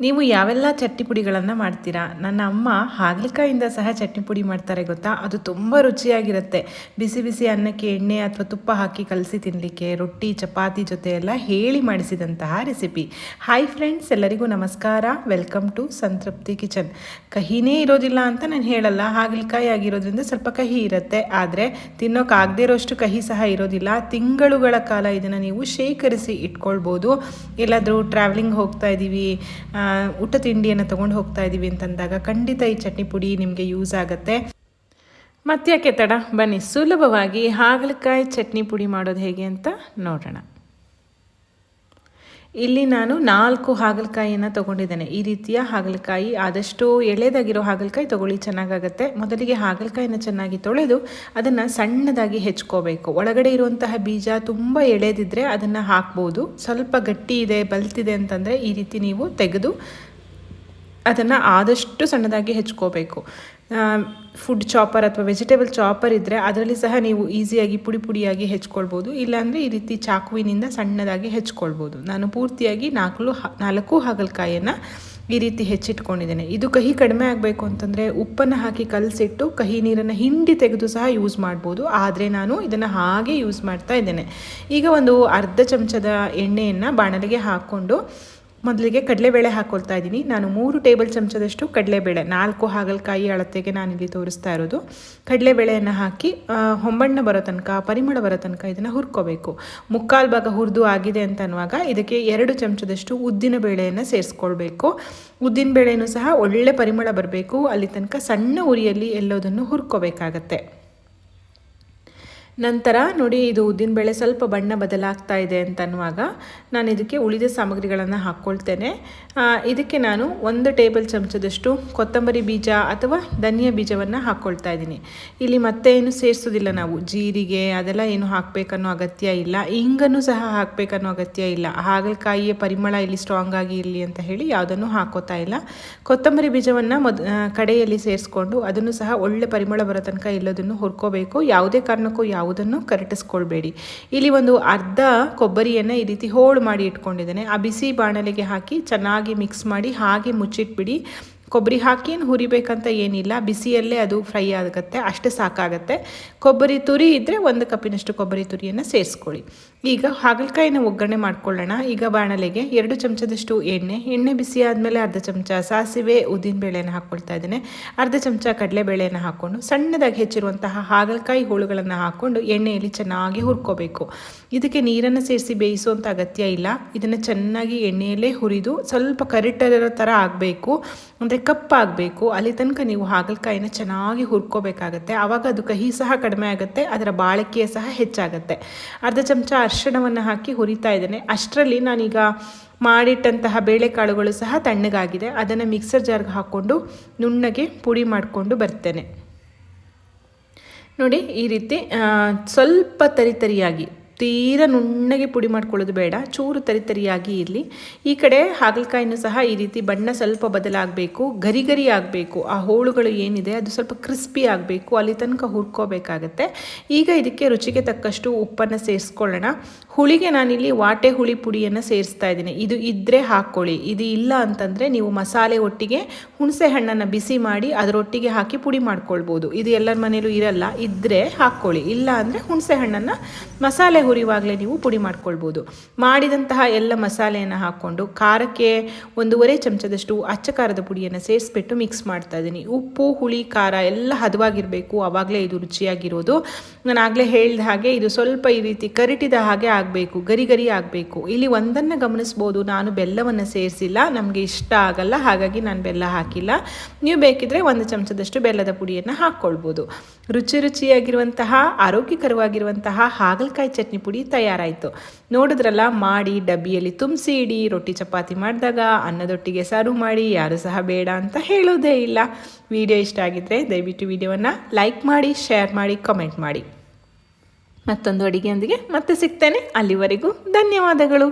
ನೀವು ಯಾವೆಲ್ಲ ಚಟ್ನಿ ಪುಡಿಗಳನ್ನು ಮಾಡ್ತೀರಾ? ನನ್ನ ಅಮ್ಮ ಹಾಗಲಕಾಯಿಂದ ಸಹ ಚಟ್ನಿ ಪುಡಿ ಮಾಡ್ತಾರೆ ಗೊತ್ತಾ? ಅದು ತುಂಬ ರುಚಿಯಾಗಿರುತ್ತೆ. ಬಿಸಿ ಬಿಸಿ ಅನ್ನಕ್ಕೆ ಎಣ್ಣೆ ಅಥವಾ ತುಪ್ಪ ಹಾಕಿ ಕಲಸಿ ತಿನ್ನಲಿಕ್ಕೆ ರೊಟ್ಟಿ, ಚಪಾತಿ ಜೊತೆ ಎಲ್ಲ ಹೇಳಿ ಮಾಡಿಸಿದಂತಹ ರೆಸಿಪಿ. ಹಾಯ್ ಫ್ರೆಂಡ್ಸ್ ಎಲ್ಲರಿಗೂ ನಮಸ್ಕಾರ. Welcome to Santrupti kitchen. ಕಹಿನೇ ಇರೋದಿಲ್ಲ ಅಂತ ನಾನು ಹೇಳಲ್ಲ. ಹಾಗಲಕಾಯಿ ಆಗಿರೋದ್ರಿಂದ ಸ್ವಲ್ಪ ಕಹಿ ಇರುತ್ತೆ. ಆದರೆ ತಿನ್ನೋಕ್ಕಾಗದೇ ಇರೋಷ್ಟು ಕಹಿ ಸಹ ಇರೋದಿಲ್ಲ. ತಿಂಗಳುಗಳ ಕಾಲ ಇದನ್ನು ನೀವು ಶೇಖರಿಸಿ ಇಟ್ಕೊಳ್ಬೋದು. ಎಲ್ಲಾದರೂ ಟ್ರಾವೆಲಿಂಗ್ ಹೋಗ್ತಾ ಇದ್ದೀವಿ ಊಟ ತಿಂಡಿಯನ್ನು ತೊಗೊಂಡು ಹೋಗ್ತಾ ಇದ್ದೀವಿ ಅಂತಂದಾಗ ಖಂಡಿತ ಈ ಚಟ್ನಿ ಪುಡಿ ನಿಮಗೆ ಯೂಸ್ ಆಗುತ್ತೆ. ಮತ್ತ್ಯಾಕೆ ತಡ? ಬನ್ನಿ, ಸುಲಭವಾಗಿ ಹಾಗಲಕಾಯಿ ಚಟ್ನಿ ಪುಡಿ ಮಾಡೋದು ಹೇಗೆ ಅಂತ ನೋಡೋಣ. ಇಲ್ಲಿ ನಾನು ನಾಲ್ಕು ಹಾಗಲಕಾಯಿಯನ್ನು ತೊಗೊಂಡಿದ್ದೇನೆ. ಈ ರೀತಿಯ ಹಾಗಲಕಾಯಿ, ಆದಷ್ಟು ಎಳೆದಾಗಿರೋ ಹಾಗಲಕಾಯಿ ತೊಗೊಳ್ಳಿ, ಚೆನ್ನಾಗಾಗತ್ತೆ. ಮೊದಲಿಗೆ ಹಾಗಲಕಾಯಿನ ಚೆನ್ನಾಗಿ ತೊಳೆದು ಅದನ್ನು ಸಣ್ಣದಾಗಿ ಹೆಚ್ಕೋಬೇಕು. ಒಳಗಡೆ ಇರುವಂತಹ ಬೀಜ ತುಂಬ ಎಳೆದಿದ್ದರೆ ಅದನ್ನು ಹಾಕ್ಬೋದು. ಸ್ವಲ್ಪ ಗಟ್ಟಿ ಇದೆ, ಬಲ್ತಿದೆ ಅಂತಂದರೆ ಈ ರೀತಿ ನೀವು ತೆಗೆದು ಅದನ್ನು ಆದಷ್ಟು ಸಣ್ಣದಾಗಿ ಹೆಚ್ಕೋಬೇಕು. ಫುಡ್ ಚಾಪರ್ ಅಥವಾ ವೆಜಿಟೇಬಲ್ ಚಾಪರ್ ಇದ್ದರೆ ಅದರಲ್ಲಿ ಸಹ ನೀವು ಈಸಿಯಾಗಿ ಪುಡಿ ಪುಡಿಯಾಗಿ ಹೆಚ್ಕೊಳ್ಬೋದು. ಇಲ್ಲಾಂದರೆ ಈ ರೀತಿ ಚಾಕುವಿನಿಂದ ಸಣ್ಣದಾಗಿ ಹೆಚ್ಕೊಳ್ಬೋದು. ನಾನು ಪೂರ್ತಿಯಾಗಿ ನಾಲ್ಕು ನಾಲ್ಕು ಹಾಗಲಕಾಯಿಯನ್ನು ಈ ರೀತಿ ಹೆಚ್ಚಿಟ್ಕೊಂಡಿದ್ದೇನೆ. ಇದು ಕಹಿ ಕಡಿಮೆ ಆಗಬೇಕು ಅಂತಂದರೆ ಉಪ್ಪನ್ನು ಹಾಕಿ ಕಲಸಿಟ್ಟು ಕಹಿ ನೀರನ್ನು ಹಿಂಡಿ ತೆಗೆದು ಸಹ ಯೂಸ್ ಮಾಡ್ಬೋದು. ಆದರೆ ನಾನು ಇದನ್ನು ಹಾಗೆ ಯೂಸ್ ಮಾಡ್ತಾ ಇದ್ದೇನೆ. ಈಗ ಒಂದು ಅರ್ಧ ಚಮಚದ ಎಣ್ಣೆಯನ್ನು ಬಾಣಲಿಗೆ ಹಾಕ್ಕೊಂಡು ಮೊದಲಿಗೆ ಕಡಲೆಬೇಳೆ ಹಾಕ್ಕೊಳ್ತಾ ಇದ್ದೀನಿ. ನಾನು ಮೂರು ಟೇಬಲ್ ಚಮಚದಷ್ಟು ಕಡಲೆಬೇಳೆ, ನಾಲ್ಕು ಹಾಗಲಕಾಯಿ ಅಳತೆಗೆ ನಾನಿಲ್ಲಿ ತೋರಿಸ್ತಾ ಇರೋದು. ಕಡಲೆಬೇಳೆಯನ್ನು ಹಾಕಿ ಹೊಂಬಣ್ಣ ಬರೋ ತನಕ, ಪರಿಮಳ ಬರೋ ತನಕ ಇದನ್ನು ಹುರ್ಕೋಬೇಕು. ಮುಕ್ಕಾಲು ಭಾಗ ಹುರಿದು ಆಗಿದೆ ಅಂತ ಅನ್ನುವಾಗ ಇದಕ್ಕೆ ಎರಡು ಚಮಚದಷ್ಟು ಉದ್ದಿನ ಬೇಳೆಯನ್ನು ಸೇರಿಸ್ಕೊಳ್ಬೇಕು. ಉದ್ದಿನ ಬೇಳೆಯೂ ಸಹ ಒಳ್ಳೆ ಪರಿಮಳ ಬರಬೇಕು. ಅಲ್ಲಿ ತನಕ ಸಣ್ಣ ಉರಿಯಲ್ಲಿ ಎಲ್ಲೋದನ್ನು ಹುರ್ಕೋಬೇಕಾಗತ್ತೆ. ನಂತರ ನೋಡಿ, ಇದು ಉದ್ದಿನಬೇಳೆ ಸ್ವಲ್ಪ ಬಣ್ಣ ಬದಲಾಗ್ತಾ ಇದೆ ಅಂತ ಅನ್ನುವಾಗ ನಾನು ಇದಕ್ಕೆ ಉಳಿದ ಸಾಮಗ್ರಿಗಳನ್ನು ಹಾಕ್ಕೊಳ್ತೇನೆ ಇದಕ್ಕೆ ನಾನು ಒಂದು ಟೇಬಲ್ ಚಮಚದಷ್ಟು ಕೊತ್ತಂಬರಿ ಬೀಜ ಅಥವಾ ಧನಿಯಾ ಬೀಜವನ್ನು ಹಾಕ್ಕೊಳ್ತಾ ಇದ್ದೀನಿ. ಇಲ್ಲಿ ಮತ್ತೆ ಏನು ಸೇರಿಸೋದಿಲ್ಲ ನಾವು. ಜೀರಿಗೆ, ಅದೆಲ್ಲ ಏನು ಹಾಕಬೇಕನ್ನೋ ಅಗತ್ಯ ಇಲ್ಲ. ಹಿಂಗನ್ನು ಸಹ ಹಾಕಬೇಕನ್ನೋ ಅಗತ್ಯ ಇಲ್ಲ. ಹಾಗಲಕಾಯಿಯ ಪರಿಮಳ ಇಲ್ಲಿ ಸ್ಟ್ರಾಂಗ್ ಆಗಿ ಇರಲಿ ಅಂತ ಹೇಳಿ ಯಾವುದನ್ನು ಹಾಕೋತಾ ಇಲ್ಲ. ಕೊತ್ತಂಬರಿ ಬೀಜವನ್ನು ಮೊದ ಕಡೆಯಲ್ಲಿ ಸೇರಿಸ್ಕೊಂಡು ಅದನ್ನು ಸಹ ಒಳ್ಳೆ ಪರಿಮಳ ಬರೋ ತನಕ ಎಲ್ಲದನ್ನು ಹುರ್ಕೋಬೇಕು. ಯಾವುದೇ ಕಾರಣಕ್ಕೂ ಯಾವ ಯಾವುದನ್ನು ಕರಟಿಸ್ಕೊಳ್ಬೇಡಿ. ಇಲ್ಲಿ ಒಂದು ಅರ್ಧ ಕೊಬ್ಬರಿಯನ್ನು ಈ ರೀತಿ ಹೋಳು ಮಾಡಿ ಇಟ್ಕೊಂಡಿದ್ದೇನೆ. ಆ ಬಿಸಿ ಬಾಣಲೆಗೆ ಹಾಕಿ ಚೆನ್ನಾಗಿ ಮಿಕ್ಸ್ ಮಾಡಿ, ಹಾಗೆ ಮುಚ್ಚಿಟ್ಬಿಡಿ. ಕೊಬ್ಬರಿ ಹಾಕಿ ಹುರಿಬೇಕಂತ ಏನಿಲ್ಲ, ಬಿಸಿಯಲ್ಲೇ ಅದು ಫ್ರೈ ಆಗುತ್ತೆ, ಅಷ್ಟು ಸಾಕಾಗತ್ತೆ. ಕೊಬ್ಬರಿ ತುರಿ ಇದ್ದರೆ ಒಂದು ಕಪ್ಪಿನಷ್ಟು ಕೊಬ್ಬರಿ ತುರಿಯನ್ನು ಸೇರಿಸ್ಕೊಳ್ಳಿ. ಈಗ ಹಾಗಲಕಾಯಿನ ಒಗ್ಗರಣೆ ಮಾಡ್ಕೊಳ್ಳೋಣ. ಈಗ ಬಾಣಲೆಗೆ ಎರಡು ಚಮಚದಷ್ಟು ಎಣ್ಣೆ ಎಣ್ಣೆ ಬಿಸಿ ಆದಮೇಲೆ ಅರ್ಧ ಚಮಚ ಸಾಸಿವೆ, ಉದ್ದಿನ ಬೇಳೆಯನ್ನು ಹಾಕ್ಕೊಳ್ತಾ ಇದ್ದೇನೆ. ಅರ್ಧ ಚಮಚ ಕಡಲೆಬೇಳೆಯನ್ನು ಹಾಕ್ಕೊಂಡು ಸಣ್ಣದಾಗಿ ಹೆಚ್ಚಿರುವಂತಹ ಹಾಗಲಕಾಯಿ ಹೋಳುಗಳನ್ನು ಹಾಕ್ಕೊಂಡು ಎಣ್ಣೆಯಲ್ಲಿ ಚೆನ್ನಾಗಿ ಹುರ್ಕೋಬೇಕು. ಇದಕ್ಕೆ ನೀರನ್ನು ಸೇರಿಸಿ ಬೇಯಿಸುವಂಥ ಅಗತ್ಯ ಇಲ್ಲ. ಇದನ್ನು ಚೆನ್ನಾಗಿ ಎಣ್ಣೆಯಲ್ಲೇ ಹುರಿದು ಸ್ವಲ್ಪ ಕರಿಟರ ಥರ ಆಗಬೇಕು. ಅಂದರೆ ಕಪ್ಪಾಗಬೇಕು, ಅಲ್ಲಿ ತನಕ ನೀವು ಹಾಗಲಕಾಯಿನ ಚೆನ್ನಾಗಿ ಹುರ್ಕೋಬೇಕಾಗತ್ತೆ. ಆವಾಗ ಅದು ಕಹಿ ಸಹ ಕಡಿಮೆ ಆಗುತ್ತೆ, ಅದರ ಬಾಳಿಕೆ ಸಹ ಹೆಚ್ಚಾಗುತ್ತೆ. ಅರ್ಧ ಚಮಚ ಅರ್ಶಿಣವನ್ನು ಹಾಕಿ ಹುರಿತಾ ಇದ್ದೇನೆ. ಅಷ್ಟರಲ್ಲಿ ನಾನೀಗ ಮಾಡಿಟ್ಟಂತಹ ಬೇಳೆಕಾಳುಗಳು ಸಹ ತಣ್ಣಗಾಗಿದೆ. ಅದನ್ನು ಮಿಕ್ಸರ್ ಜಾರ್ಗೆ ಹಾಕ್ಕೊಂಡು ನುಣ್ಣಗೆ ಪುಡಿ ಮಾಡಿಕೊಂಡು ಬರ್ತೇನೆ. ನೋಡಿ, ಈ ರೀತಿ ಸ್ವಲ್ಪ ತರಿತರಿಯಾಗಿ ತೀರ ನುಣ್ಣಗೆ ಪುಡಿ ಮಾಡ್ಕೊಳ್ಳೋದು ಬೇಡ, ಚೂರು ತರಿತರಿಯಾಗಿ ಇರಲಿ. ಈ ಕಡೆ ಹಾಗಲಕಾಯಿನೂ ಸಹ ಈ ರೀತಿ ಬಣ್ಣ ಸ್ವಲ್ಪ ಬದಲಾಗಬೇಕು, ಗರಿ ಗರಿ ಆಗಬೇಕು. ಆ ಹೋಳುಗಳು ಏನಿದೆ ಅದು ಸ್ವಲ್ಪ ಕ್ರಿಸ್ಪಿ ಆಗಬೇಕು, ಅಲ್ಲಿ ತನಕ ಹುರ್ಕೋಬೇಕಾಗತ್ತೆ. ಈಗ ಇದಕ್ಕೆ ರುಚಿಗೆ ತಕ್ಕಷ್ಟು ಉಪ್ಪನ್ನು ಸೇರಿಸ್ಕೊಳ್ಳೋಣ. ಹುಳಿಗೆ ನಾನಿಲ್ಲಿ ವಾಟೆ ಹುಳಿ ಪುಡಿಯನ್ನು ಸೇರಿಸ್ತಾ ಇದ್ದೀನಿ. ಇದು ಇದ್ದರೆ ಹಾಕ್ಕೊಳ್ಳಿ. ಇದು ಇಲ್ಲ ಅಂತಂದರೆ ನೀವು ಮಸಾಲೆ ಒಟ್ಟಿಗೆ ಹುಣಸೆ ಹಣ್ಣನ್ನು ಬಿಸಿ ಮಾಡಿ ಅದರೊಟ್ಟಿಗೆ ಹಾಕಿ ಪುಡಿ ಮಾಡ್ಕೊಳ್ಬೋದು. ಇದು ಎಲ್ಲರ ಮನೇಲೂ ಇರಲ್ಲ. ಇದ್ದರೆ ಹಾಕ್ಕೊಳ್ಳಿ. ಇಲ್ಲ ಅಂದರೆ ಹುಣಸೆ ಹಣ್ಣನ್ನು ಮಸಾಲೆ ಹುರಿಯುವಾಗಲೇ ನೀವು ಪುಡಿ ಮಾಡ್ಕೊಳ್ಬೋದು. ಮಾಡಿದಂತಹ ಎಲ್ಲ ಮಸಾಲೆಯನ್ನು ಹಾಕ್ಕೊಂಡು ಖಾರಕ್ಕೆ ಒಂದೂವರೆ ಚಮಚದಷ್ಟು ಅಚ್ಚ ಖಾರದ ಪುಡಿಯನ್ನು ಸೇರಿಸ್ಬಿಟ್ಟು ಮಿಕ್ಸ್ ಮಾಡ್ತಾ ಇದ್ದೀನಿ. ಉಪ್ಪು, ಹುಳಿ, ಖಾರ ಎಲ್ಲ ಹದವಾಗಿರಬೇಕು. ಆವಾಗಲೇ ಇದು ರುಚಿಯಾಗಿರೋದು. ನಾನು ಆಗಲೇ ಹೇಳಿದ ಹಾಗೆ ಇದು ಸ್ವಲ್ಪ ಈ ರೀತಿ ಕರಿಟಿದ ಹಾಗೆ ಆಗಬೇಕು. ಗರಿ ಗರಿ ಆಗಬೇಕು. ಇಲ್ಲಿ ಒಂದನ್ನು ಗಮನಿಸ್ಬೋದು. ನಾನು ಬೆಲ್ಲವನ್ನು ಸೇರಿಸಿಲ್ಲ. ನಮಗೆ ಇಷ್ಟ ಆಗಲ್ಲ. ಹಾಗಾಗಿ ನಾನು ಬೆಲ್ಲ ಹಾಕಿಲ್ಲ. ನೀವು ಬೇಕಿದ್ರೆ ಒಂದು ಚಮಚದಷ್ಟು ಬೆಲ್ಲದ ಪುಡಿಯನ್ನು ಹಾಕ್ಕೊಳ್ಬೋದು. ರುಚಿ ರುಚಿಯಾಗಿರುವಂತಹ, ಆರೋಗ್ಯಕರವಾಗಿರುವಂತಹ ಹಾಗಲಕಾಯಿ ಚಟ್ನಿ ಚಟ್ನಿ ಪುಡಿ ತಯಾರಾಯಿತು. ನೋಡಿದ್ರಲ್ಲ, ಮಾಡಿ ಡಬ್ಬಿಯಲ್ಲಿ ತುಂಬಿಸಿ ಇಡಿ, ರೊಟ್ಟಿ ಚಪಾತಿ ಮಾಡಿದಾಗ ಅನ್ನದೊಟ್ಟಿಗೆ ಸರ್ವ್ ಮಾಡಿ, ಯಾರು ಸಹ ಬೇಡ ಅಂತ ಹೇಳೋದೇ ಇಲ್ಲ. ವಿಡಿಯೋ ಇಷ್ಟ ಆಗಿದ್ರೆ ದಯವಿಟ್ಟು ವಿಡಿಯೋವನ್ನು ಲೈಕ್ ಮಾಡಿ, ಶೇರ್ ಮಾಡಿ, ಕಮೆಂಟ್ ಮಾಡಿ. ಮತ್ತೊಂದು ಅಡಿಗೆಯೊಂದಿಗೆ ಮತ್ತೆ ಸಿಗ್ತೇನೆ. ಅಲ್ಲಿವರೆಗೂ ಧನ್ಯವಾದಗಳು.